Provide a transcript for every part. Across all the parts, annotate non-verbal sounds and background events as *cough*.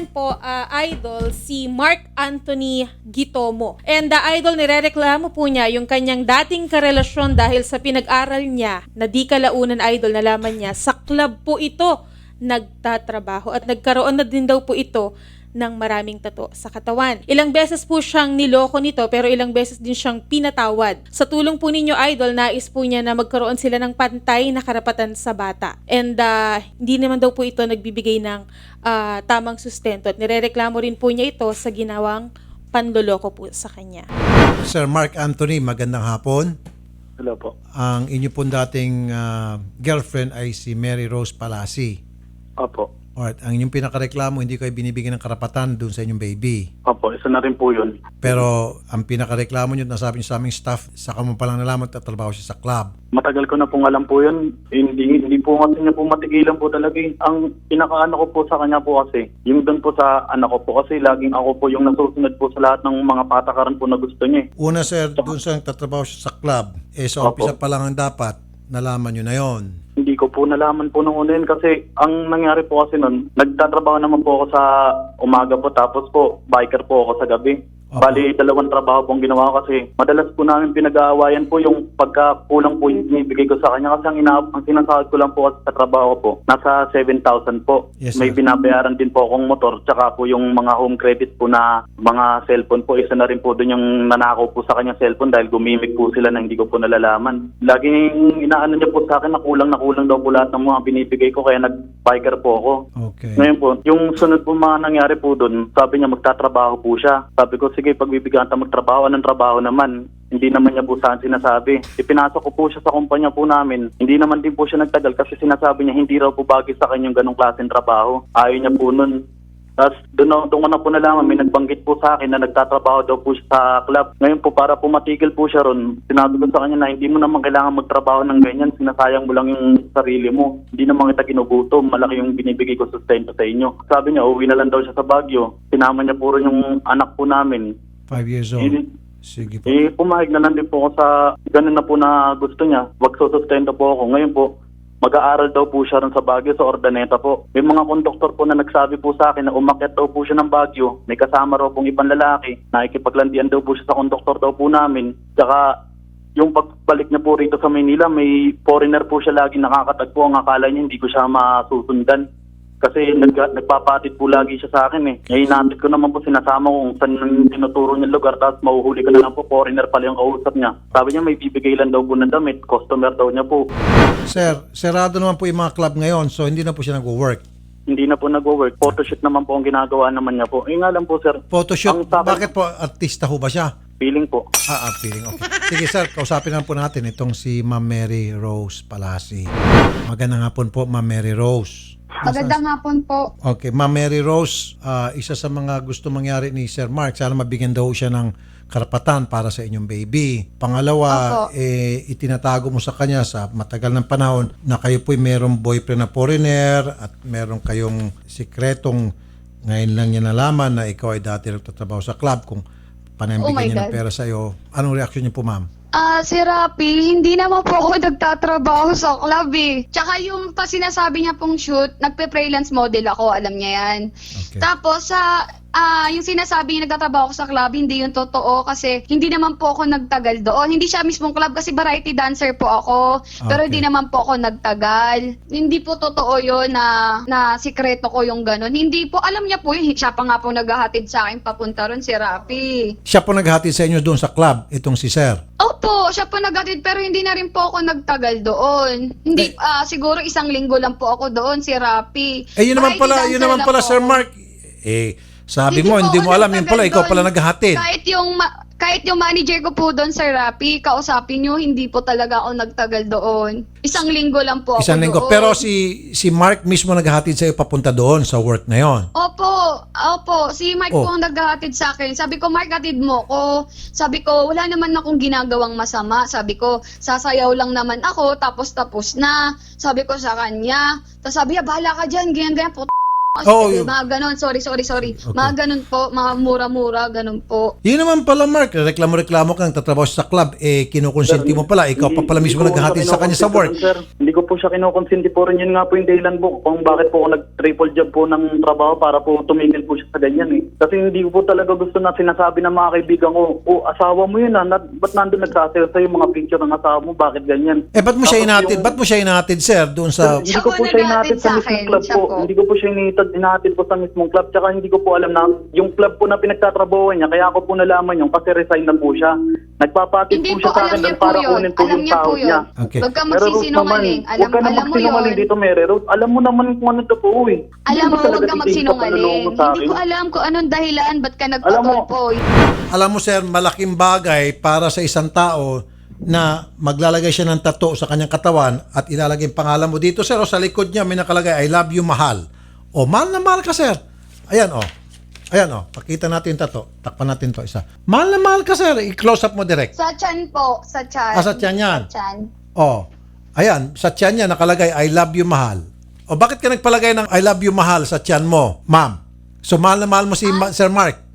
naman po, ah, idol, si Mark Anthony Gitomo. And the idol, nirereklamo po niya yung kanyang dating karelasyon dahil sa pinag-aral niya na di kalaunan idol, nalaman niya, sa club po ito nagtatrabaho at nagkaroon na din daw po ito ng maraming tato sa katawan. Ilang beses po siyang niloko nito pero ilang beses din siyang pinatawad. Sa tulong po ninyo idol, nais po niya na magkaroon sila ng pantay na karapatan sa bata. And ah, hindi naman daw po ito nagbibigay ng ah, tamang sustento at nirereklamo rin po niya ito sa ginawang panloloko po sa kanya. Sir Mark Anthony, magandang hapon. Hello po. Ang inyo pong dating ah, girlfriend ay si Mary Rose Palasi. Opo. Alright, ang inyong pinakareklamo, hindi kayo binibigyan ng karapatan dun sa inyong baby. Opo, isa na rin po yun. Pero ang pinakareklamo nyo, nasabi nyo sa aming staff, saka mo palang nalaman at trabaho siya sa club. Matagal ko na pong alam po yun. Hindi, hindi po kasi niya po matigilan po talaga. eh. Ang pinakaano ko po sa kanya po kasi, yung doon po sa anak ko po kasi laging ako po yung nasusunod po sa lahat ng mga patakaran po na gusto niya. eh. Una sir, dun sa tatrabaho siya sa club, eh sa Opo. umpisa pa lang ang dapat, nalaman nyo na yon. Hindi ko po nalaman po nung una kasi ang nangyari po kasi nun, nagtatrabaho naman po ako sa umaga po tapos po biker po ako sa gabi. Opo. Bali, dalawang trabaho pong ginawa ko kasi madalas po namin pinag-aawayan po yung pagkakulang po yung binibigay ko sa kanya kasi ang, ina- ang sinasahod ko lang po sa trabaho po, nasa 7,000 po. Yes, May sir. binabayaran din po akong motor tsaka po yung mga home credit po na mga cellphone po. Isa na rin po doon yung nanakaw po sa kanyang cellphone dahil gumimik po sila na hindi ko po nalalaman. Laging inaano niya po sa akin na kulang na kulang daw po lahat ng mga binibigay ko kaya nag-biker po ako. Okay. Ngayon po, yung sunod po mga nangyari po doon, sabi niya magtatrabaho po siya. Sabi ko, sige, pagbibigyan ka magtrabaho, anong trabaho naman? Hindi naman niya po saan sinasabi. Ipinasok ko po siya sa kumpanya po namin. Hindi naman din po siya nagtagal kasi sinasabi niya hindi raw po bagay sa kanyang ganong klaseng trabaho. Ayaw niya po nun. Tapos doon, na- doon ko na po nalaman, may nagbanggit po sa akin na nagtatrabaho daw po siya sa club. Ngayon po, para po matigil po siya ron, sinabi ko sa kanya na hindi mo naman kailangan magtrabaho ng ganyan, sinasayang mo lang yung sarili mo. Hindi naman kita ginugutom, malaki yung binibigay ko sustento sa inyo. Sabi niya, uwi na lang daw siya sa Baguio. Sinama niya puro yung anak po namin. Five years old. Eh, Sige po. eh, pumayag na lang din po ako sa ganun na po na gusto niya. Wag susustento po ako. Ngayon po, mag-aaral daw po siya ron sa Baguio sa Ordaneta po. May mga konduktor po na nagsabi po sa akin na umakyat daw po siya ng Baguio. May kasama raw pong ibang lalaki. Nakikipaglandian daw po siya sa konduktor daw po namin. Tsaka yung pagbalik niya po rito sa Maynila, may foreigner po siya lagi nakakatagpo. Ang akala niya hindi ko siya masusundan. Kasi nag, nagpapatid po lagi siya sa akin eh. Hinatid ko naman po sinasama kung saan yung tinuturo niya lugar tapos mahuhuli ko na lang po, foreigner pala yung kausap niya. Sabi niya may bibigay lang daw po ng damit, customer daw niya po. Sir, serado naman po yung mga club ngayon, so hindi na po siya nag-work. Hindi na po nag-work. Photoshoot naman po ang ginagawa naman niya po. Eh nga lang po sir, Photoshoot, Ang sa akin- bakit po artista ho ba siya? feeling po. Ah, ah, feeling. Okay. Sige sir, kausapin na po natin itong si Ma'am Mary Rose Palasi. Magandang hapon po, Ma'am Mary Rose. Magandang hapon po. Okay, Ma'am Mary Rose, ah, isa sa mga gusto mangyari ni Sir Mark, sana mabigyan daw siya ng karapatan para sa inyong baby. Pangalawa, Opo. eh, itinatago mo sa kanya sa matagal ng panahon na kayo po'y merong boyfriend na foreigner at meron kayong sikretong ngayon lang niya nalaman na ikaw ay dati nagtatrabaho sa club kung Oh my niya ng God. pera sa iyo. Anong reaksyon niyo po, ma'am? Ah, si Rapi, hindi naman po ako nagtatrabaho sa club eh. Tsaka yung pa sinasabi niya pong shoot, nagpe-freelance model ako, alam niya yan. Okay. Tapos sa ah yung sinasabi niya nagtatrabaho ako sa club, hindi yung totoo kasi hindi naman po ako nagtagal doon. Hindi siya mismong club kasi variety dancer po ako. Pero Okay. hindi naman po ako nagtagal. Hindi po totoo yun na, na sikreto ko yung ganun. Hindi po, alam niya po yun. Siya pa nga po naghahatid sa akin papunta ron si Rapi. Siya po naghatid sa inyo doon sa club, itong si Sir. Opo, siya po naghatid pero hindi na rin po ako nagtagal doon. Hindi ah, siguro isang linggo lang po ako doon si Rapi. Eh, yun naman Variety pala, yun dancer naman lang pala, po Sir ako. Mark. Eh, sabi mo, hindi mo alam, yun pala, ikaw pala naghahatid. Kahit yung ma- kahit yung manager ko po doon Sir Rapi, kausapin niyo hindi po talaga ako nagtagal doon. Isang linggo lang po ako Isang linggo. doon. Pero si si Mark mismo naghahatid sa iyo papunta doon sa work na yon. Opo, opo. Si Mike Oh. po ang naghahatid sa akin. Sabi ko, Mark, hatid mo ko. Sabi ko, wala naman akong ginagawang masama. Sabi ko, sasayaw lang naman ako, tapos tapos na. Sabi ko sa kanya. Tapos sabi niya, bahala ka dyan, ganyan, ganyan. Put- Oh, yun. mga ganon, sorry, sorry, sorry. Mga ganon po, mga mura-mura, ganon po. Yun naman pala, Mark. Reklamo-reklamo kang tatrabaho sa club. Eh, kinukonsinti mo pala. Ikaw pa pala mismo naghahatid sa kanya sa work. Sir. Hindi ko po siya kinukonsinti po rin. Yun nga po yung dahilan po kung bakit po ako nag-triple job po ng trabaho para po tumigil po siya sa ganyan eh. Kasi hindi ko po talaga gusto na sinasabi ng mga kaibigan ko, oh, asawa mo yun ah. Na, ba't nandun nagsasayo sa'yo yung mga picture ng asawa mo? Bakit ganyan? Eh, ba't mo siya Tapos inatid? yung- Ba't mo siya inatid, sir? Doon sa... hindi ko po siya inatid sa mismong club po. Hindi ko po siya inatid, inatid po sa mismong club. Tsaka hindi ko po alam na yung club po na pinagtatrabaho niya. Kaya ako po nalaman yung kasi resign na po siya. Nagpapatid Hindi po po, siya sa alam akin niya doon po para yun. kunin po Alam yung niya po sahod yun. niya. Okay. Huwag ka Pero Ruth magsisinungaling. Alam, huwag ka na alam mo magsinungaling yun. dito, Mary Ruth. Alam mo naman kung ano totoo eh. Alam mo, huwag talaga ka titigil magsinungaling. Hindi ko alam kung anong dahilan, ba't ka Alam mo- nagpatulpo. Alam mo, sir, malaking bagay para sa isang tao na maglalagay siya ng tato sa kanyang katawan at ilalagay ang pangalan mo dito, sir, o sa likod niya may nakalagay, I love you, mahal. O, mahal na mahal ka, sir. Ayan, o. Ayan, o. Pakita natin yung tato. Takpan natin to isa. Mahal na mahal ka, sir. I-close up mo direct. Sa chan po, sa chan. Ah, sa tiyan yan. Sa chan. O. Ayan, sa tiyan niya nakalagay, I love you, mahal. O, bakit ka nagpalagay ng I love you, mahal sa tiyan mo, ma'am? So, mahal na mahal mo si Ma- Sir Mark.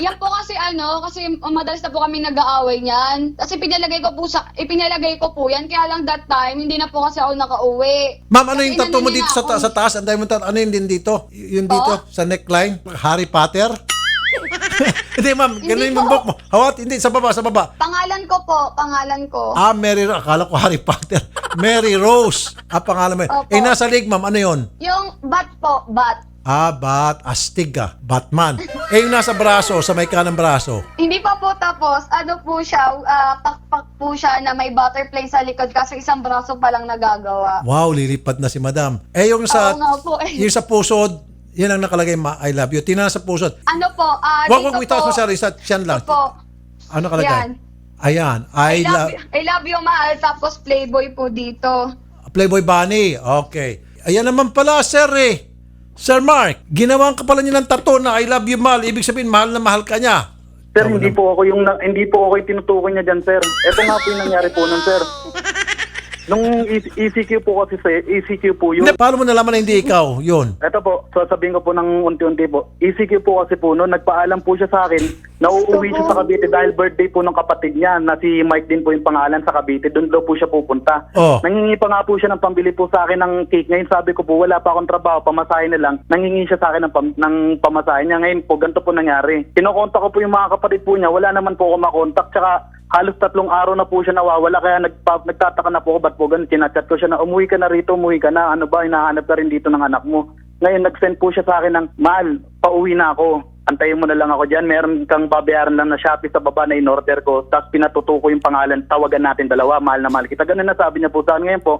Yan po kasi ano, kasi madalas na po kami nag-aaway niyan. Kasi pinalagay ko po sa, ipinalagay ko po yan. Kaya lang that time, hindi na po kasi ako nakauwi. Ma'am, ano Kasi yung tattoo mo inano dito sa, ta- ako. sa taas? Ang dami mo tattoo. Ano yung din dito? Y- yung dito, sa neckline? Harry Potter? *laughs* hindi, ma'am. Ganun yung po. buhok mo. Hawat, hindi. Sa baba, sa baba. Pangalan ko po, pangalan ko. Ah, Mary Rose. Akala ko Harry Potter. Mary Rose. Ah, pangalan mo. yun. Opo. Eh, nasa leg, ma'am. Ano yun? Yung bat po, bat. Ah, bat. Astig ah. Batman. Eh, yung nasa braso, sa may kanang braso. Hindi pa po tapos, ano po siya, ah, pakpak po siya na may butterfly sa likod kasi isang braso pa lang nagagawa. Wow, lilipad na si madam. Eh, yung sa, Oo nga po eh. yung sa pusod, yan ang nakalagay, ma, I love you. Tingnan sa pusod. Ano po, ah, Wag, dito wag, itaas mo po, sa isa, siyan lang. Ito po, Ano nakalagay? Yan. Ayan, I I, love, love, I love you, mahal, tapos playboy po dito. Playboy Bunny. Okay. Ayan naman pala, sir eh. Sir Mark, ginawan ka pala niya ng tattoo na I love you, mahal. Ibig sabihin, mahal na mahal ka niya. Sir, hindi po ako yung hindi po ako yung tinutukoy niya diyan, sir. Ito nga po yung nangyari po nun, sir. Nung E- ECQ po kasi sa ECQ po yun. Hindi, paano mo nalaman na hindi ikaw? Yun. Ito po, sasabihin ko po ng unti-unti po. ECQ po kasi po noon, nagpaalam po siya sa akin na uuwi siya sa Cavite dahil birthday po ng kapatid niya na si Mike din po yung pangalan sa Cavite. Doon daw po siya pupunta. Oh. Nangingi pa nga po siya ng pambili po sa akin ng cake. Ngayon sabi ko po, wala pa akong trabaho, pamasahin na lang. Nangingi siya sa akin ng, pam- ng pamasahin niya. Ngayon po, ganito po nangyari. Kinokontak ko po yung mga kapatid po niya. Wala naman po ako makontak. Tsaka halos tatlong araw na po siya nawawala kaya nagpa, nagtataka na po ako ba't po ganun? Kinachat ko siya na umuwi ka na rito umuwi ka na. Ano ba hinahanap ka rin dito ng anak mo. Ngayon nag-send po siya sa akin ng mahal pauwi na ako. Antayin mo na lang ako dyan. Meron kang babayaran lang na Shopee sa baba na in-order ko. Tapos pinatuto ko yung pangalan. Tawagan natin dalawa mahal na mahal kita. Ganun na sabi niya po sa akin. Ngayon po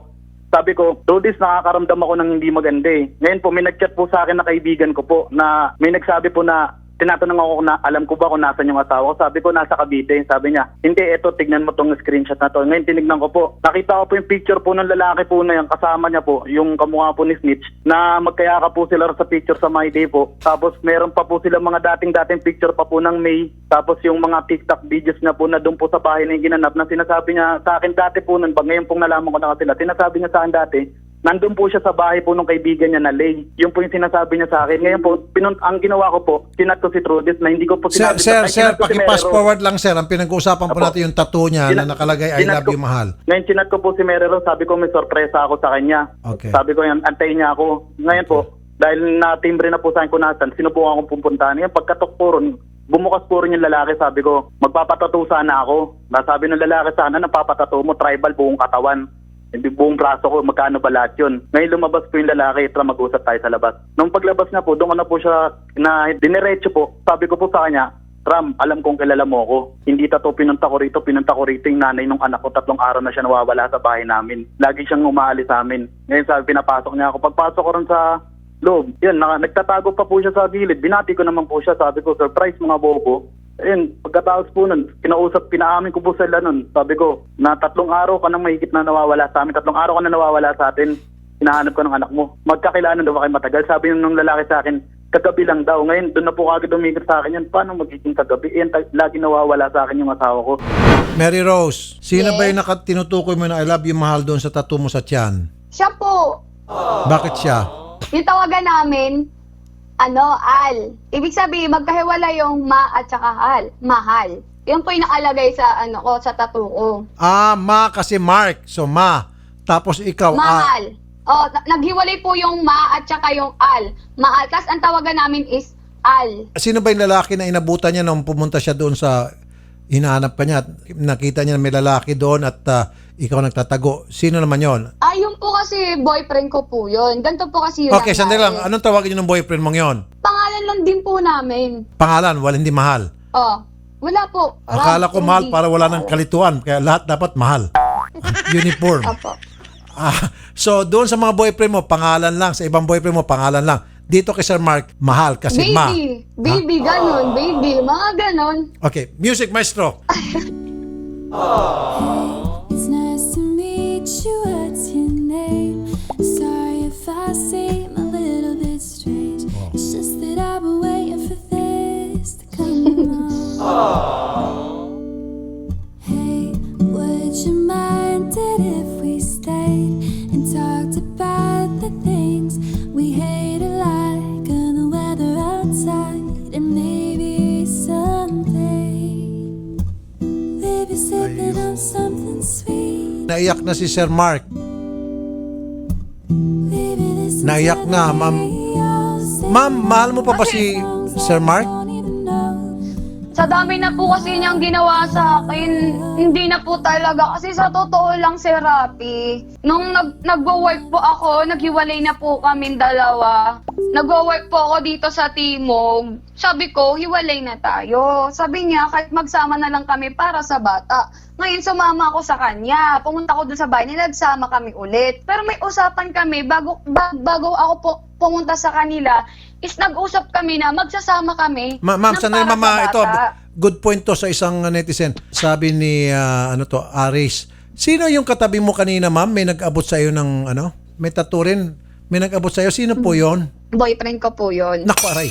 sabi ko, this nakakaramdam ako ng hindi maganda eh. Ngayon po, may nagchat po sa akin na kaibigan ko po na may nagsabi po na tinatanong ako na, alam ko ba kung nasan yung asawa ko. Sabi ko, nasa Cavite. Sabi niya, hindi, eto, tignan mo tong screenshot na to. Ngayon, tinignan ko po. Nakita ko po yung picture po ng lalaki po na yung kasama niya po, yung kamukha po ni Snitch, na magkayaka po sila sa picture sa My Day po. Tapos, meron pa po sila mga dating-dating picture pa po ng May. Tapos, yung mga TikTok videos niya po na doon po sa bahay na yung ginanap na sinasabi niya sa akin dati po nun, pag ngayon pong nalaman ko na sila, sinasabi niya sa akin dati, Nandun po siya sa bahay po ng kaibigan niya na Lay. Yun po yung sinasabi niya sa akin. Ngayon po, pinun- ang ginawa ko po, sinat ko si Trudis na hindi ko po Sir, sinabi. sir, ay, sir, sinat ko si paki-fast forward lang, sir. Ang pinag-uusapan po Apo. natin yung tattoo niya na Sinat- nakalagay, I sinat love ko- you, mahal. Ngayon, sinat ko po si Merero. Sabi ko, may sorpresa ako sa kanya. Okay. Sabi ko, yan, antayin niya ako. Ngayon po, dahil na-timbre na po sa akin kung nasan, sinubukan kong pupuntahan. Yan, pagkatok po ron, bumukas po rin yung lalaki. Sabi ko, magpapatato sana ako. Sabi ng lalaki sana, napapatato mo, tribal buong katawan. Hindi buong braso ko, magkano ba lahat yun? Ngayon lumabas po yung lalaki, tara mag-usap tayo sa labas. Nung paglabas na po, doon ko na po siya na diniretso po. Sabi ko po sa kanya, Tram, alam kong kilala mo ako. Hindi ta to pinunta ko rito, pinunta ko rito yung nanay nung anak ko. Tatlong araw na siya nawawala sa bahay namin. Lagi siyang umaalis sa amin. Ngayon sabi, pinapasok niya ako. Pagpasok ko rin sa loob, yun, naka, nagtatago pa po siya sa gilid. Binati ko naman po siya. Sabi ko, surprise mga bobo. Ayun, pagkatapos po nun, kinausap, pinaamin ko po sila nun. Sabi ko, na tatlong araw ka nang mahigit na nawawala sa amin. Tatlong araw ka na nawawala sa atin. Hinahanap ko ng anak mo. Magkakilala daw ba kayo matagal? Sabi nung lalaki sa akin, kagabi lang daw. Ngayon, doon na po kagad umigit sa akin yan. Paano magiging kagabi? Ta- lagi nawawala sa akin yung asawa ko. Mary Rose, sino Yes? ba yung nakatinutukoy mo na I love you, mahal doon sa tattoo mo sa tiyan? Siya po. Bakit siya? Yung tawagan namin, ano, al. Ibig sabihin, magkahiwala yung ma at saka al. Mahal. Yun po yung nakalagay sa, ano ko, sa tattoo ko. Ah, ma kasi Mark. So, ma. Tapos ikaw, ah. Mahal. Oh, na- naghiwalay po yung ma at saka yung al. Mahal. Tapos ang tawagan namin is al. Sino ba yung lalaki na inabutan niya nung pumunta siya doon sa hinahanap ka niya? at Nakita niya na may lalaki doon at ah, ikaw nagtatago. Sino naman yon? Ah, yun po kasi boyfriend ko po yun. Ganito po kasi yun. Okay, sandali lang. Anong tawagin niyo ng boyfriend mong yon? Pangalan lang din po namin. Pangalan, wala hindi mahal. Oh, wala po. Akala ko mahal para wala ng kalituan. Kaya lahat dapat mahal. *laughs* Uniform. Opo. Ah, so, doon sa mga boyfriend mo, pangalan lang. Sa ibang boyfriend mo, pangalan lang. Dito kay Sir Mark, mahal kasi Baby. ma. Baby, ganon. Baby, mga ganon. Okay, music maestro. *laughs* It's nice to meet you. What's your name? Sorry if I seem a little bit strange. It's just that I've been waiting for this to come *laughs* along. Hey, would you mind it if we stayed and talked about the things we hate alike and the weather outside and maybe someday. Sipping on something sweet. Naiyak na si Sir Mark. Naiyak na, ma'am. Ma'am, mahal mo pa ba si Sir Mark? Sa dami na po kasi niyang ginawa sa akin, hindi na po talaga. Kasi sa totoo lang, si Rapi, nung nag nagwo-work po ako, naghiwalay na po kami dalawa. Nagwo-work po ako dito sa Timog. Sabi ko, hiwalay na tayo. Sabi niya, kahit magsama na lang kami para sa bata. Ngayon, sumama ako sa kanya. Pumunta ko dun sa bahay nila, nagsama kami ulit. Pero may usapan kami, bago, ba- bago ako po, pumunta sa kanila, is nag-usap kami na magsasama kami. Ma ma'am, ng sandali para mama, sa ito, bata. good point to sa isang netizen. Sabi ni, ah, ano to, Aris, sino yung katabi mo kanina ma'am? May nag-abot sa iyo ng, ano, may tattoo rin. May nag-abot sa iyo. Sino po yon? Boyfriend ko po yun. Naku, aray.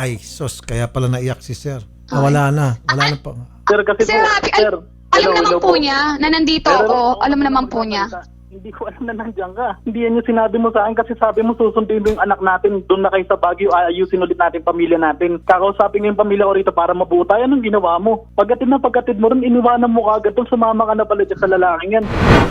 Ay, sos, kaya pala naiyak si Sir. Ah, wala na. Wala na pa. Sir, kasi Sir po, Rafi, sir. alam hello, naman hello po niya na nandito Pero- ako. Alam naman po niya. Hindi ko alam na nandiyan ka. Hindi yan yung sinabi mo sa akin kasi sabi mo susundin mo yung anak natin. Doon na kayo sa Baguio, ayusin ulit natin pamilya natin. Kakausapin mo yung pamilya ko rito para mabuo tayo. Anong ginawa mo? Pagkatid na pagkatid mo rin, iniwanan mo kagad doon. Sumama ka na pala dyan sa lalaking yan.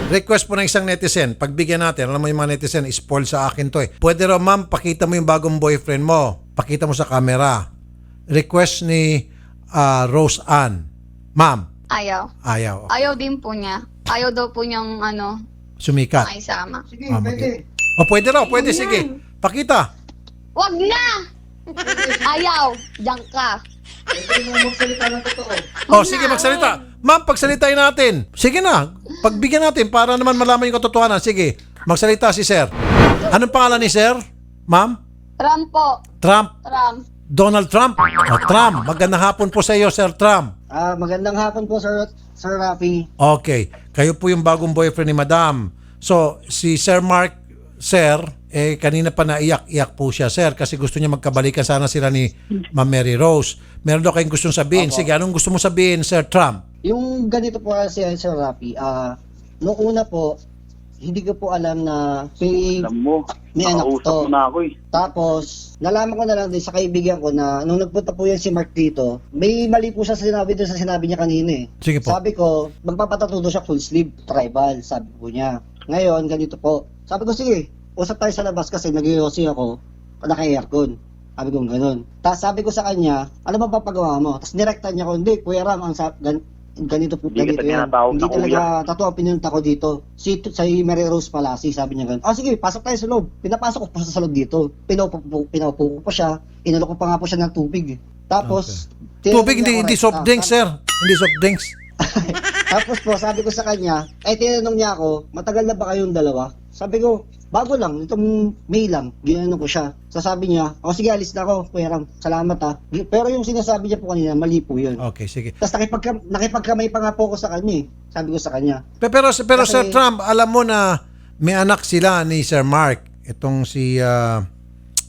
Request po ng isang netizen. Pagbigyan natin, alam mo yung mga netizen, spoil sa akin to eh. Pwede raw ma'am, pakita mo yung bagong boyfriend mo. Pakita mo sa camera. Request ni ah, Rose Ann. Ma'am, Ayaw. ayaw. Ayaw din po niya. Ayaw daw po niyang ano, Sumikat. makisama. Ah, mag- O pwede raw, pwede, sige. Pakita. Wag na! Ayaw! Diyan ka. O sige, magsalita. Ma'am, pagsalitain natin. Sige na, pagbigyan natin para naman malaman yung katotohanan. Sige, magsalita si Sir. Anong pangalan ni Sir? Ma'am? Ram po. Trump. Ram. Donald Trump. O, Trump. Magandang hapon po sa iyo, Sir Trump. Ah, magandang hapon po Sir Sir Rafi. Okay. Kayo po yung bagong boyfriend ni Madam. So, si Sir Mark, Sir, eh, kanina pa naiyak-iyak po siya, Sir, kasi gusto niya magkabalikan sana sila ni Ma'am Mary Rose. Meron daw kayong gustong sabihin. Sige, anong gusto mo sabihin, Sir Trump? Yung ganito po kasi Sir Rafi, ah nung una po hindi ko po alam na may, Alam mo, may anak nakausap to. mo na ako eh. Tapos, nalaman ko na lang din sa kaibigan ko na nung nagpunta po yan si Mark dito, may mali po siya sa sinabi doon sa sinabi niya kanina eh. Sige po. Sabi ko, magpapatatuto siya full sleeve tribal, sabi po niya. Ngayon, ganito po. Sabi ko, sige, usap tayo sa labas kasi nag ako, naka-aircon. Sabi ko, ganun. Tapos sabi ko sa kanya, ano ba papagawa mo? Tapos nirekta niya ko, hindi, Kuya Ram, ang sa, gan, ganito po, Hindi ganito yan. Hindi talaga, totoo, pinunta ko dito. Si, sa Mary Rose Palasi, sabi niya ganun. Ah, sige, pasok tayo sa loob. Pinapasok ko pa sa loob dito. Pinaupo, pinaupo ko pa siya. Inalo ko pa nga po siya ng tubig. eh. Tapos, tinanong Tubig, hindi, hindi right, soft ah, drinks, Sir. Hindi soft drinks. *laughs* Tapos po, sabi ko sa kanya, ay tinanong niya ako, matagal na ba kayong dalawa? Sabi ko, bago lang, itong May lang, ginano ko siya. So sabi niya, o sige, alis na ako, Kuya Ram, salamat ha. Pero yung sinasabi niya po kanina, mali po yun. Okay, sige. Tapos nakipagka, nakipagkamay pa nga po ako sa kanya eh. Sabi ko sa kanya. Pe- Pero, pero Kasi- Sir Trump, alam mo na may anak sila ni Sir Mark. Itong si... ah,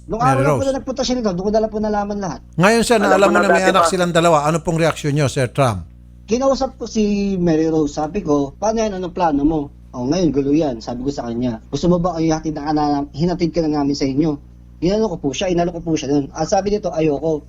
Nung Mary araw lang po Rose. na nagpunta siya nito, doon ko na lang po nalaman lahat. ngayon, Sir, na alam Alam mo na na may anak pa. silang dalawa. Ano pong reaksyon nyo, Sir Trump? Kinausap ko si Mary Rose, sabi ko, paano yan, anong plano mo? O ngayon, gulo yan. Sabi ko sa kanya, gusto mo ba ay hatid na ka na, hinatid ka na namin sa inyo? Ginano ko po siya, inalo ko po siya nun. Ang sabi nito, ayoko.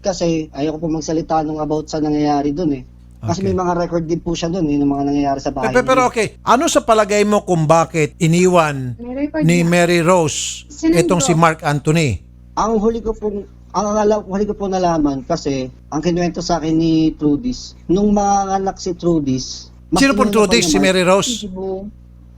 Kasi ayoko po magsalita nung about sa nangyayari dun eh. Kasi Okay. may mga record din po siya dun eh, ng mga nangyayari sa bahay. Pero, pero okay, ano sa palagay mo kung bakit iniwan ni. Mary Rose Sinundo. itong si Mark Anthony? Ang huli ko pong ang alam, huli ko po nalaman kasi ang kinuwento sa akin ni Trudis, nung mga anak si Trudis, Sino Trudis? ni Si Mary Rose?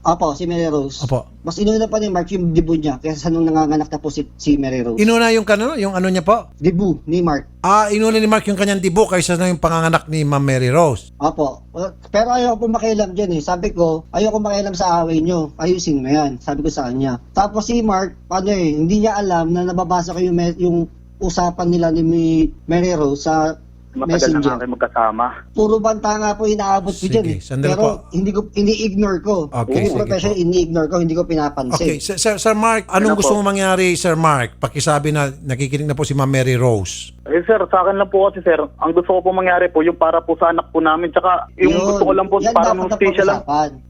Opo, si Mary Rose. Opo. Mas inuna pa ni Mark yung debut niya kaysa nung nanganganak na po si, si Mary Rose. Inuna yung kano, yung ano niya po? debut ni Mark. Ah, inuna ni Mark yung kanyang dibo kaysa na yung panganganak ni Ma'am Mary Rose. Opo. Pero ayoko po makialam dyan eh. Sabi ko, ayoko makialam sa away nyo. Ayusin mo yan. Sabi ko sa kanya. Tapos si Mark, ano eh, hindi niya alam na nababasa ko yung, yung usapan nila ni Mary Rose sa Matagal na nga messenger. kayo magkasama. Puro banta nga po inaabot ko Sige, dyan eh. sandali Pero po. hindi ko, ini-ignore ko. Okay, sige professional, po. ini-ignore ko, hindi ko pinapansin. Okay, Sir, Sir, Sir Mark, anong Ano gusto po? mo mangyari, Sir Mark? Pakisabi na nakikinig na po si Ma'am Mary Rose. Eh sir, sa akin lang po kasi sir, ang gusto ko po mangyari po yung para po sa anak po namin, tsaka yung Yun. gusto ko lang po Yan para dapat ng hostisya lang.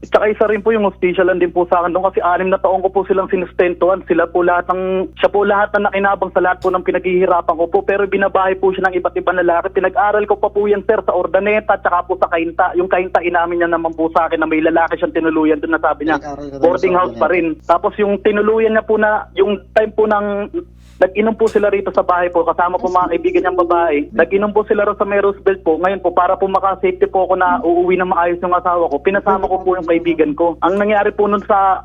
Tsaka isa rin po yung hostisya lang din po sa akin doon kasi anim na taon ko po silang sinustentuhan. Sila po lahat ng, siya po lahat na nakinabang sa lahat po ng pinaghihirapan ko po. Pero binabahay po siya ng iba't ibang lalaki. Pinag-aral ko pa po yan sir sa Ordaneta tsaka po sa Kainta. Yung Kainta inamin niya naman po sa akin na may lalaki siyang tinuluyan doon na sabi niya. Pinag-aral Boarding sa house pa rin. Tapos yung tinuluyan niya po na, yung time po ng Nag-inom po sila rito sa bahay po, kasama po mga kaibigan niyang babae. Nag-inom po sila rin sa may Roosevelt po. Ngayon po, para po maka-safety po ako na uuwi na maayos yung asawa ko, pinasama ko po yung kaibigan ko. Ang nangyari po nun sa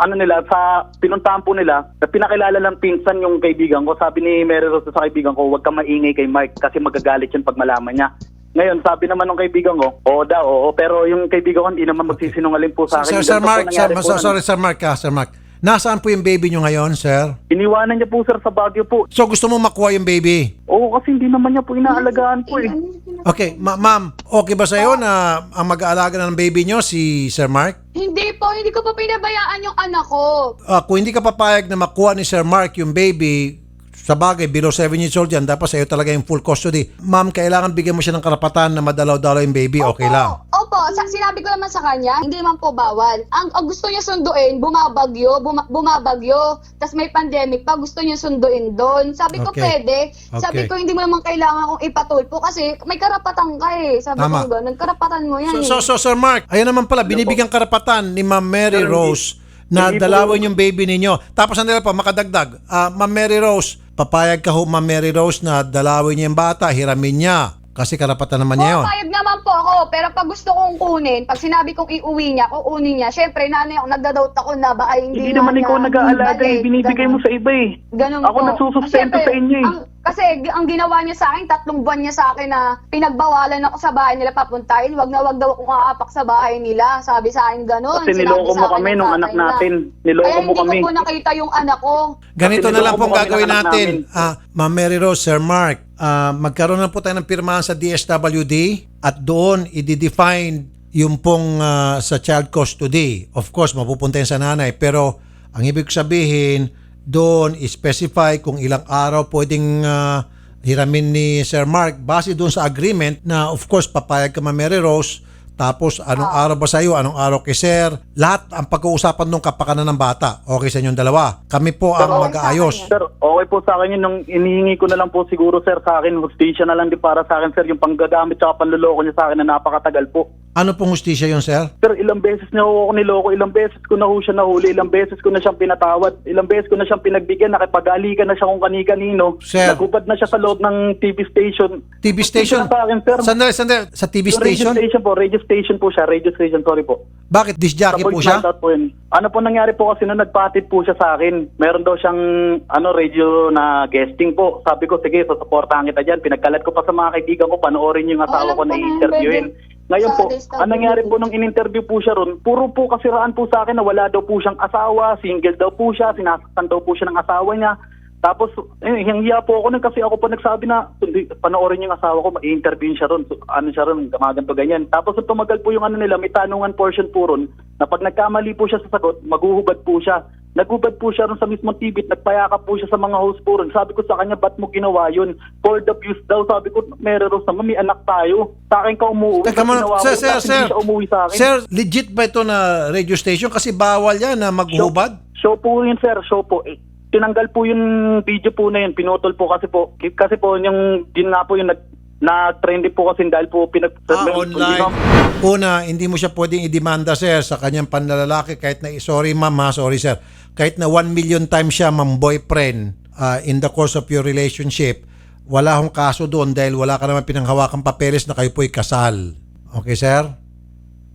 ano nila, sa pinuntahan po nila, na pinakilala ng pinsan yung kaibigan ko. Sabi ni Mary Rose sa kaibigan ko, huwag ka maingay kay Mark kasi magagalit yun pag malaman niya. Ngayon, sabi naman ng kaibigan ko, oo daw, oo. Pero yung kaibigan ko, hindi naman magsisinungaling po sa akin. Sir, Sir Ganito po Mark, sir, po so- nun. sorry, Sir Mark, ah, Sir Mark. Nasaan po yung baby nyo ngayon, sir? Iniwanan niya po sir sa Baguio po. So, gusto mo makuha yung baby? Oo, kasi hindi naman niya po inaalagaan po eh. Okay, ma- ma'am, okay ba sa'yo na ang mag-aalaga ng baby nyo si Sir Mark? Hindi po, hindi ko pa pinabayaan yung anak ko. Ah, kung hindi ka papayag na makuha ni Sir Mark yung baby, sa bagay, below 7 years old yan, dapat sa'yo talaga yung full custody. Ma'am, kailangan bigyan mo siya ng karapatan na madalaw-dalaw yung baby, okay lang. Opo, sa, sinabi ko naman sa kanya, hindi naman po bawal. Ang, ang gusto niya sunduin, bumabagyo, buma, bumabagyo, tas may pandemic pa, gusto niya sunduin doon. Sabi ko, Okay. pwede. Sabi Okay. ko, hindi mo naman kailangan kong ipatulpo kasi may karapatan ka eh. Sabi Tama. ko gano'n, karapatan mo yan So, eh. so, so, Sir Mark, ayan naman pala, binibigyan karapatan ni Ma'am Mary Rose na hindi po- dalawin yung baby ninyo. Tapos, ano pa, makadagdag, ah, Ma'am Mary Rose, papayag ka ho, Ma'am Mary Rose, na dalawin niya yung bata, hiramin niya. Kasi karapatan naman niya yun. payag naman po ako. Pero pag gusto kong kunin, pag sinabi kong iuwi niya, kukunin niya. Syempre, nanay ako, nagdadoubt ako na ba ay hindi Hindi naman ikaw nag-aalaga eh. Binibigay ganun. mo sa iba eh. Ganun Ako po. Siyempre, sa inyo eh. Ang, kasi ang ginawa niya sa akin, tatlong buwan niya sa akin na pinagbawalan ako sa bahay nila papuntahin. Wag na wag daw akong aapak sa bahay nila. Sabi sa akin ganun. Kasi niloko mo kami ng nung anak natin. Niloko Kaya mo kami. hindi ko po nakita yung anak ko. Ganito Kasi na lang niloko pong mo kami gagawin anak natin. namin. Ah, Ma'am Mary Rose, Sir Mark, ah, magkaroon na po tayo ng pirmahan sa DSWD at doon i-define yung pong ah, sa child custody. Of course, mapupunta yan sa nanay. Pero ang ibig sabihin, doon i-specify kung ilang araw pwedeng ah, hiramin ni Sir Mark base doon sa agreement na of course papayag ka Ma'am Mary Rose tapos anong araw ba sa iyo, anong araw kay Sir, lahat ang pag-uusapan nung kapakanan ng bata. Okay sa inyong dalawa. Kami po ang okay mag-aayos. Sir, okay po sa akin yun. Nung inihingi ko na lang po siguro sir sa akin, hostisya na lang din para sa akin sir, yung panggagamit at panluloko niya sa akin na napakatagal po. Ano pong hustisya yun, sir? Sir, ilang beses niya ho ako niloko, ilang beses ko na ho siya nahuli, ilang beses ko na siyang pinatawad, ilang beses ko na siyang pinagbigyan, nakipag-alikan na siya kung kani-kanino. Sir. Nagubad na siya sa loob ng TV station. TV station? Sa akin, sir. Sandali, sandali. Sa TV Yung radio station? station po, radio station po siya, radio station, sorry po. Bakit? Disjockey Sa po siya? po yun. Ano po nangyari po kasi nung nagpatid po siya sa akin, meron daw siyang ano radio na guesting po. Sabi ko, sige, susuportahan kita dyan. Pinagkalat ko pa sa mga kaibigan ko, panoorin yung asawa alam ko ko na na yun, interviewin. Ngayon po, ang nangyari po nung in-interview po siya ron, puro po kasiraan po sa akin na wala daw po siyang asawa, single daw po siya, sinasaktan daw po siya ng asawa niya. Tapos, eh, hiyang-hiya po ako nun kasi ako pa nagsabi na, "Hindi, panoorin yung asawa ko, i-interview siya ron, So, ano siya ron, gamaganto ganyan. Tapos, nung tumagal po yung ano nila, may tanungan portion po ron, na pag nagkamali po siya sa sagot, maguhubad po siya. Nagubad po siya ron sa mismong TV at nagpayakap po siya sa mga host po ron. Sabi ko sa kanya, ba't mo ginawa yun? For the views daw. Sabi ko, Mary Rose naman, may anak tayo. Sa akin ka umuwi. Teka sir, mo? sir, sir. Siya umuwi sa akin. Sir, legit ba ito na radio station? Kasi bawal yan na maghubad. Show po yun, sir. Show po. Eh, tinanggal po yung video po na yun. Pinutol po kasi po. Kasi po, yung, din nga po yung nag, na trendy po kasi dahil po pinag... Ah, hindi online. na- Una, hindi mo siya pwedeng idemanda, sir, sa kanyang panlalaki kahit na, sorry ma'am ha, sorry sir, kahit na 1 million times siya, ma'am boyfriend, ah, in the course of your relationship, wala akong kaso doon dahil wala ka naman pinanghawakang papeles na kayo po'y kasal. Okay, sir?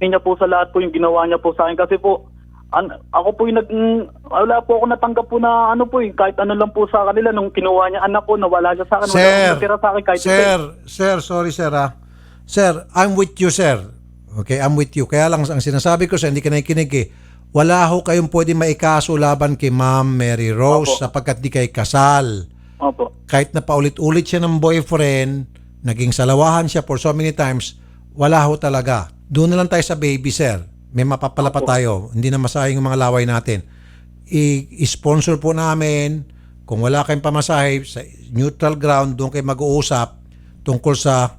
niya po sa lahat po yung ginawa niya po sa akin kasi po an, ako po yung nag mm, wala po ako natanggap po na ano po eh, kahit ano lang po sa kanila nung kinuha niya anak ko nawala siya sa akin wala Sir, akong natira sa akin kahit sir, sir, sorry sir ha. Sir, I'm with you, sir. Okay, I'm with you. Kaya lang ang sinasabi ko sa hindi ka nakikinig eh, wala ho kayong pwede maikaso laban kay Ma'am Mary Rose Opo. sapagkat di kayo kasal. Opo. kahit na paulit-ulit siya ng boyfriend, naging salawahan siya for so many times, wala ho talaga. Doon na lang tayo sa baby, sir. May mapapala pa tayo. Hindi na masayang yung mga laway natin. I-sponsor po namin, kung wala kayong pamasahe, sa neutral ground, doon kayo mag-uusap tungkol sa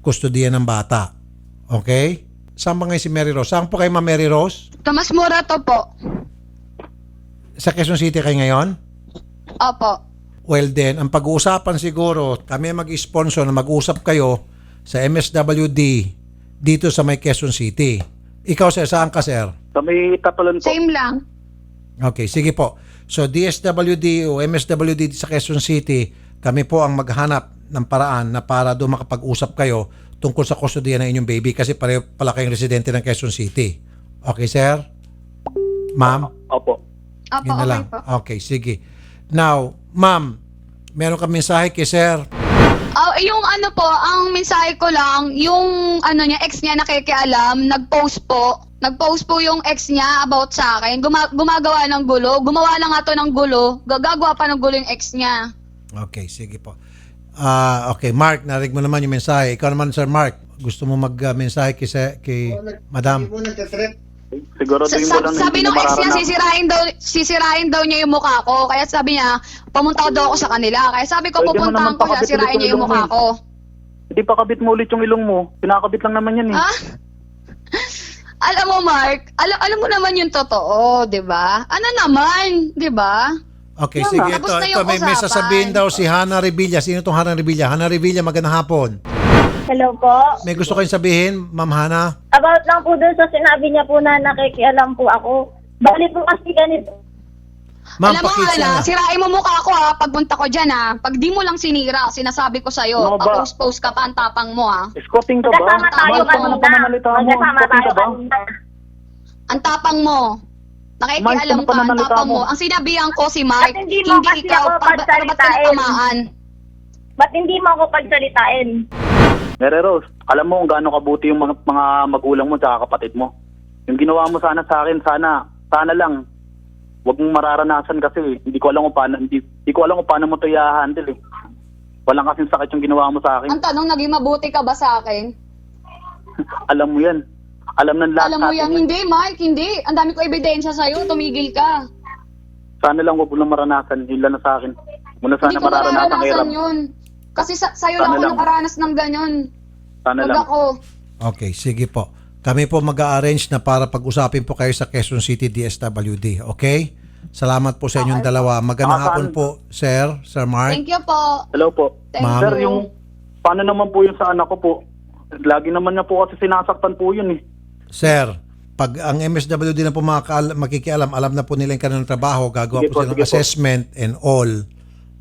kustodiya ng bata. Okay? Saan ba ngayon si Mary Rose? Saan po kayo, Ma'am Mary Rose? Tomas Morato po. Sa Quezon City kayo ngayon? Opo. Well then, ang pag-uusapan siguro, kami ang mag-sponsor na mag-usap kayo sa MSWD dito sa may Quezon City. Ikaw sir, saan ka sir? Sa may po. Same lang. Okay, sige po. So DSWD o MSWD sa Quezon City, kami po ang maghanap ng paraan na para doon makapag-usap kayo tungkol sa kustodiya ng inyong baby kasi pareho pala kayong residente ng Quezon City. Okay sir? Ma'am? Opo. Opo, Yun na okay lang. po. Okay, sige. Now, ma'am, meron ka mensahe kay sir? Ah, yung ano po, ang mensahe ko lang, yung ano niya, ex niya nakikialam, nag-post po. Nag-post po yung ex niya about sa akin. Guma- gumagawa ng gulo. Gumawa lang nga to ng gulo. Gagagawa pa ng gulo yung ex niya. Okay, sige po. Ah, okay, Mark, narinig mo naman yung mensahe. Ikaw naman, Sir Mark, gusto mo mag-mensahe kay, se- kay Madam? Hindi mo. Siguro Sa, din sa- mo lang sabi hindi ng mo ex niya, mararanasan. sisirain daw, sisirain daw niya yung mukha ko. Kaya sabi niya, pumunta daw ako sa kanila. Kaya sabi ko, Pwede mo pupuntahan naman ko siya, sirain ulit niya yung yung mukha ilong ko. Hindi pa kabit mo ulit yung ilong mo. Pinakabit lang naman yan eh. Ha? *laughs* alam mo, Mark, alam, alam mo naman yung totoo, di ba? Ano naman, di ba? Okay, Tama. sige. Ito, na ito yung may, may usapan. sasabihin daw si Hana Revilla. Sino itong Hana Revilla? Hana Revilla, magandang hapon. Hello po. May gusto kayong sabihin, Ma'am Hana? About lang po dun sa sinabi niya po na nakikialam po ako. Bali po kasi ganito. Ma'am, alam mo, pakitsa Ala, na. sirain mo mukha ko ha, pagpunta ko dyan ha. Pag di mo lang sinira, sinasabi ko sa'yo, Ano ba? pa-post-post ka pa, ang tapang mo ha. Squatting ka ba? Magkasama tayo Mahal ka man ang kanina. pananalita mo. Magkasama tayo ka ba? kanina. Ang tapang mo. Nakikialam ka ang pananalita tapang mo. mo. Ang sinabihan ko si Mark, At hindi mo kasi ikaw, ako pa- para ba't ka pagsalitain. natamaan? Ba't hindi mo ako pagsalitain? Mary Rose, alam mo kung gaano kabuti yung mga, mga magulang mo at kapatid mo. Yung ginawa mo sana sa akin, sana, sana lang, wag mong mararanasan kasi eh. hindi ko alam kung paano, hindi, hindi ko alam kung paano mo ito i-handle eh. Walang kasing sakit yung ginawa mo sa akin. Ang tanong, naging mabuti ka ba sa akin? *laughs* alam mo yan. Alam ng lahat Alam mo yan, hindi, Mike, hindi. Ang dami ko ebidensya sa'yo, tumigil ka. Sana lang wag mo lang maranasan. Yun lang na sa akin. Muna sana hindi ko mararanasan mararanasan yun. Kasi sa, sa'yo Sana lang ako lang. nakaranas ng ganyan. Sana Wag lang. ako. Okay, sige po. Kami po mag-arrange na para pag-usapin po kayo sa Quezon City DSWD. Okay? Salamat po sa inyong dalawa. Magandang Asan? hapon po, Sir, Sir Mark. Thank you po. Hello po. Thank Ma'am. Sir, you. yung paano naman po yung sa anak ko po? Lagi naman niya po kasi sinasaktan po yun eh. Sir, pag ang MSWD na po makakaal- makikialam, alam na po nila yung kanilang trabaho, gagawa Sige po po, sila ng sige po. assessment and all.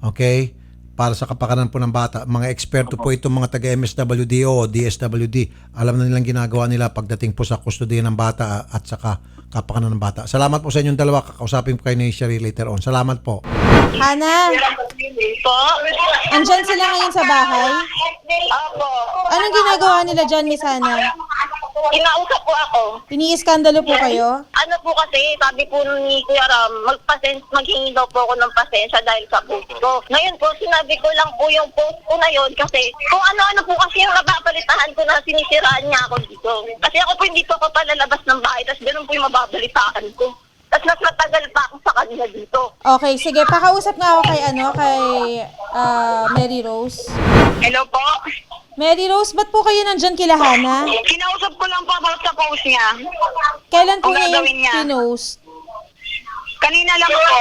Okay? Para sa kapakanan po ng bata. Mga eksperto po itong mga taga-MSWD o DSWD. Alam na nilang ginagawa nila pagdating po sa kustodiya ng bata at saka kapakanan ng bata. Salamat po sa inyong dalawa. Kakausapin ko kayo ni Sherry later on. Salamat po. Hana, Po? andyan sila ngayon sa bahay? Opo. Anong ginagawa nila dyan, Miss Hana? Inausap po ako. Iniiskandalo po kayo? Ano po kasi, sabi po ni Kuya Ram, magpasens, maghingi daw po ako ng pasensya dahil sa post ko. Ngayon po, sinabi ko lang po yung post ko na yun kasi kung ano-ano po kasi yung nababalitaan ko na sinisiraan niya ako dito. Kasi ako po hindi po ako palalabas ng bahay, tapos ganun po yung mababalitaan ko. At mas matagal pa ako sa kanila dito. Okay, sige, pakausap nga ako kay ano, kay ah, Mary Rose. Hello po? Mary Rose, ba't po kayo nandyan kila Hana? Kinausap ko lang po about sa post niya. Kailan po Ang niya yung gagawin niya? pinost? Kanina lang po.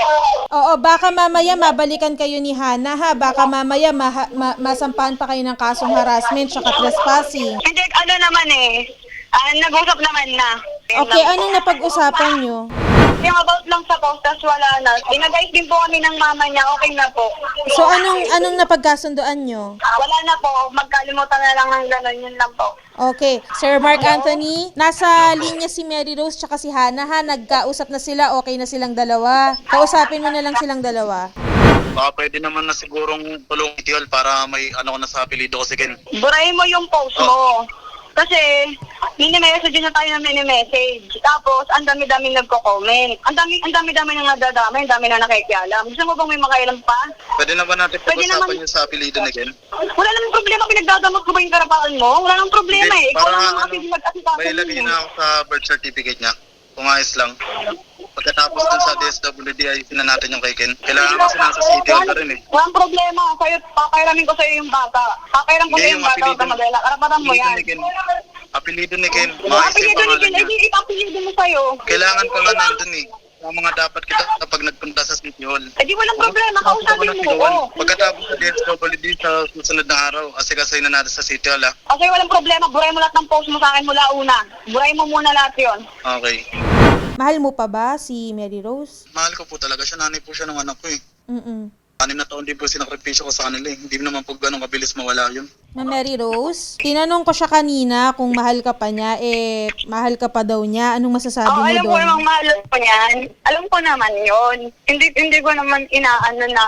Oo, baka mamaya mabalikan kayo ni Hana ha. Baka mamaya maha- ma- masampahan pa kayo ng kasong harassment tsaka trespassing. Hindi, ano naman eh. Ah, nag-usap naman na. Yun Okay, lang anong po. napag-usapan nyo? Yung about lang sa post, tas wala na. Inagayos din po kami ng mama niya, okay na po. So, anong anong napagkasundoan nyo? Wala na po, magkalimutan na lang ng gano'n, yun lang po. Okay. Sir Mark Anthony, nasa linya si Mary Rose tsaka si Hana ha. Nagkausap na sila, okay na silang dalawa. Kausapin mo na lang silang dalawa. Baka pwede naman na sigurong tulong Tiyol para may ano ko na sa apelido ko si Ken. Burahin mo yung post mo. Kasi, mini-message na tayo ng mini-message. Tapos, ang dami-dami nagko-comment. Ang dami, ang dami-dami nang nadadamay, ang dami na nakikialam. Gusto mo bang may makailam pa? Pwede naman natin Pwede pag-usapan naman. yung sa apelido Ken. Wala namang problema, pinagdadamot ko ba yung karapatan mo? Wala namang problema eh. Ikaw lang naman kasi ano, mag-asikaso may lagay mo. na ako sa birth certificate niya. Pumayos lang. Pagkatapos dun sa DSWD ay na natin yung kay Ken. Kailangan kasi nasa city hall ka rin eh. Walang problema. Sa'yo, papayramin ko sa'yo yung bata. Papayram ko Hindi, sa'yo yung yung bata. Huwag ka apelido- mag-alala. Karapatan mo apelido yan. ni Ken. Apelido ni Ken. Yung Maayos yung apelido ni pangalan Ken, niya. eh, ipapelido mo sa'yo. Kailangan ka nga nandun eh. Ang mga dapat kita kapag nagpunta sa City Hall. Eh di walang problema. Kausapin mo ko. Pagkatapos sa DSWD sa susunod na araw, asikasay na natin sa City Hall ah. Kasi walang problema. Buray mo lahat ng post mo sa akin mula una. Buray mo muna lahat yon. Okay. Mahal mo pa ba si Mary Rose? Mahal ko po talaga siya. Nanay po siya ng anak ko eh. Mm-mm. Anim na taon din po sinakripisyo ko sa kanila eh. Hindi naman po ganun kabilis mawala yun. Na Mary Rose, tinanong ko siya kanina kung mahal ka pa niya, eh, mahal ka pa daw niya. Anong masasabi Oo, mo alam ko doon? namang mahal ko niyan. Alam ko naman yon. Hindi, hindi ko naman inaano na...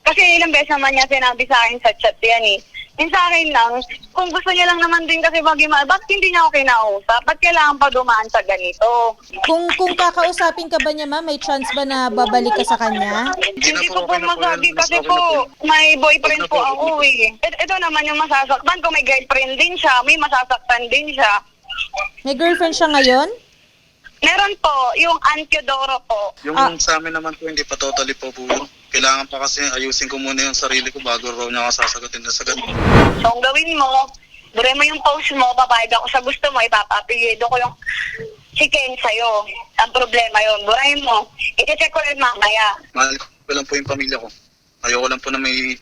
Kasi ilang beses naman niya sinabi sa akin sa chat yan eh. Yung sa akin lang, kung gusto niya lang naman din kasi maging mahal, ba't hindi niya ako kinausap? Ba't kailangan pa dumaan sa ganito? Kung kung kakausapin ka ba niya, ma'am, may chance ba na babalik ka sa kanya? Hindi ko po, masabi kasi po, may boyfriend po ako eh. Et- Ito naman yung masasaktan ko, may girlfriend din siya, may masasaktan din siya. May girlfriend siya ngayon? Meron po, yung Antiodoro po. Yung Ah. sa amin naman po, hindi pa totally po po yun. Kailangan pa kasi ayusin ko muna yung sarili ko bago raw niya ako sasagutin na sagad. So, ang gawin mo, dure mo yung post mo, papayag ako sa gusto mo, ipapapigido ko yung si Ken sa'yo. Ang problema yun, burahin mo. I-check ko rin mamaya. Mahal ko lang po yung pamilya ko. Ayoko lang po na may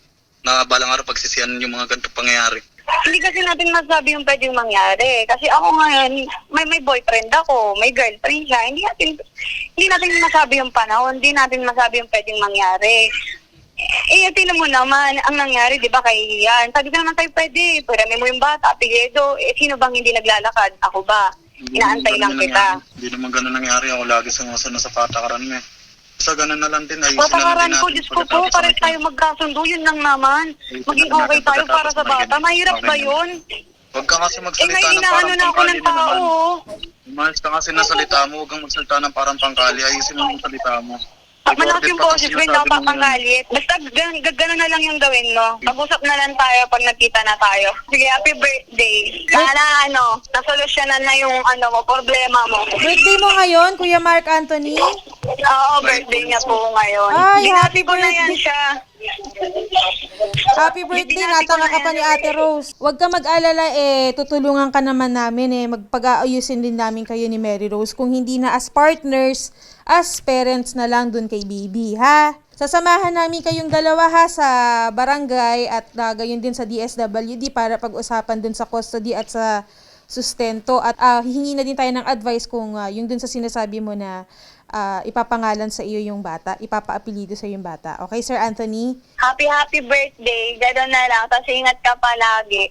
na balang araw pagsisiyan yung mga ganito pangyayari. Hindi kasi natin masabi yung pwedeng mangyari. Kasi ako ngayon, may may boyfriend ako, may girlfriend siya. Hindi natin, hindi natin masabi yung panahon, hindi natin masabi yung pwedeng mangyari. Eh, tingnan mo naman, ang nangyari, di ba, kay Ian. Sabi ko naman tayo, pwede, pwede mo yung bata, pigedo. Eh, sino bang hindi naglalakad? Ako ba? Hindi Inaantay naman lang ganun kita. nangyari. Hindi naman ganun nangyari. Ako lagi sumusunod sa patakaran mo eh. Sa ganun na lang din, Patakaran din ko. Diyos ko po, ng- tayo magkasundo, yun lang naman. Maging okay tayo para sa bata. Mahirap ba yun? Huwag ka kasi Eh, magsalita ngayon ng parang na ako ng tao. naman. Umayos ka kasi na salita mo, huwag kang magsalita ng parang pangkali. Ayusin mo yung salita mo. Pag malakas Order yung boses ko, hindi ako mo. Basta gan- gan- ganun na lang yung gawin mo. Pag-usap na lang tayo pag nagkita na tayo. Sige, happy birthday. Sana ano, nasolusyonan na yung ano mo, problema mo. Birthday mo ngayon, Kuya Mark Anthony? Oo, birthday niya po ngayon. Ay, Binati happy ko na yan birthday. siya. Happy birthday, natanga na ka pa ni eh. Ate Rose. Huwag ka mag-alala eh, tutulungan ka naman namin eh. Magpag-aayusin din namin kayo ni Mary Rose. Kung hindi na as partners, as parents na lang dun kay baby, ha? Sasamahan namin kayong dalawa ha sa barangay at uh, gayon din sa DSWD para pag-usapan dun sa custody at sa sustento at ah, hihingi na din tayo ng advice kung ah, yung dun sa sinasabi mo na ah, ipapangalan sa iyo yung bata, ipapaapelido sa yung bata. Okay, Sir Anthony? Happy, happy birthday. Ganun na lang. Tapos ingat ka palagi.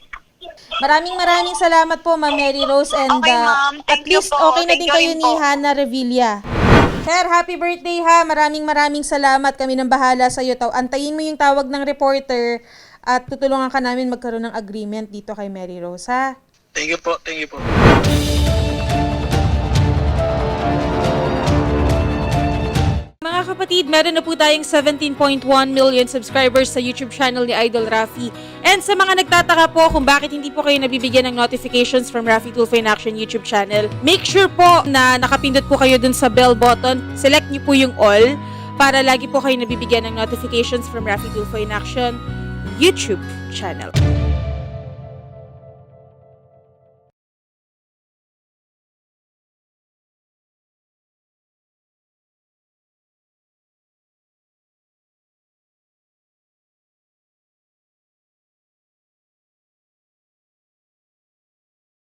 Maraming maraming salamat po, Ma'am Mary Rose. And Okay, uh, ma'am. at least po. okay na Thank din kayo ni. Hannah Revilla. Sir, happy birthday ha. Maraming maraming salamat. Kami nang bahala sa iyo. Antayin mo yung tawag ng reporter at tutulungan ka namin magkaroon ng agreement dito kay Mary Rose ha. Thank you po, thank you po. Kapatid, meron na po tayong 17.1 million subscribers sa YouTube channel ni Idol Rafi. And sa mga nagtataka po kung bakit hindi po kayo nabibigyan ng notifications from Rafi Tulfo in Action YouTube channel, make sure po na nakapindot po kayo dun sa bell button. Select niyo po yung all para lagi po kayo nabibigyan ng notifications from Rafi Tulfo in Action YouTube channel.